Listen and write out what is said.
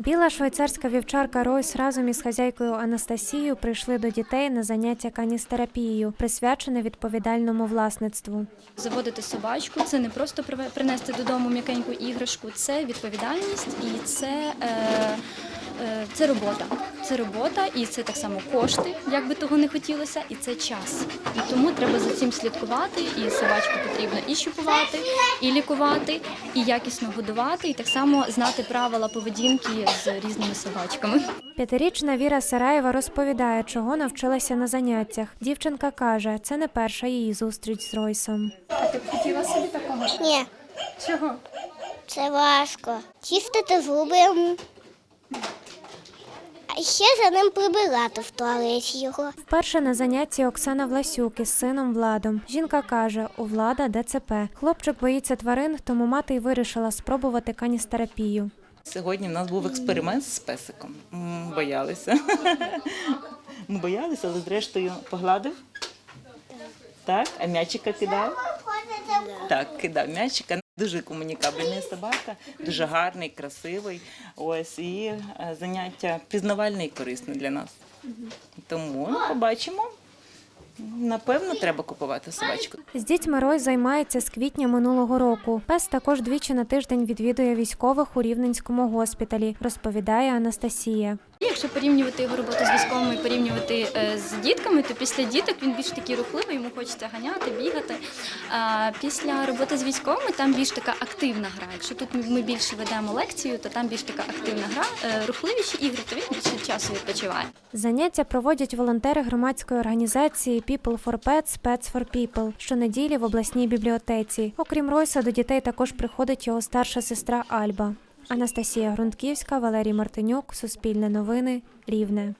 Біла швейцарська вівчарка Ройс разом із хазяйкою Анастасією прийшли до дітей на заняття каністерапією, присвячене відповідальному власництву. Заводити собачку це не просто принести додому м'якеньку іграшку, це відповідальність і це, е, е, це робота. Це робота, і це так само кошти, як би того не хотілося, і це час. І тому треба за цим слідкувати. І собачку потрібно і щупувати, і лікувати, і якісно годувати, і так само знати правила поведінки з різними собачками. П'ятирічна Віра Сараєва розповідає, чого навчилася на заняттях. Дівчинка каже, це не перша її зустріч з Ройсом. А ти б хотіла собі такого? Ні, Чого? це важко. Чистити зуби ще за ним прибирати в туалеті його. Вперше на занятті Оксана Власюк із сином Владом. Жінка каже, у влада ДЦП. Хлопчик боїться тварин, тому мати й вирішила спробувати каністерапію. Сьогодні в нас був експеримент з песиком. М, Боялися. Ми боялися, але зрештою погладив. Так, а м'ячика кидав? Так, кидав м'ячика. Дуже комунікабельний собака, дуже гарний, красивий. Ось і е, заняття пізнавальне і корисне для нас. Тому побачимо. Напевно, треба купувати собачку. З дітьми Рой займається з квітня минулого року. Пес також двічі на тиждень відвідує військових у Рівненському госпіталі, розповідає Анастасія. Якщо порівнювати його роботу з військовими порівнювати е, з дітками, то після діток він більш такий рухливий, йому хочеться ганяти, бігати. А після роботи з військовими там більш така активна гра. Якщо тут ми- ми більше ведемо лекцію, то там більш така активна гра, Е, рухливіші ігри, то він більше часу відпочиває. Заняття проводять волонтери громадської організації People for Pets, Pets for People щонеділі в обласній бібліотеці. Окрім Ройса, до дітей також приходить його старша сестра Альба. Анастасія Грунтківська, Валерій Мартинюк, Суспільне новини, Рівне.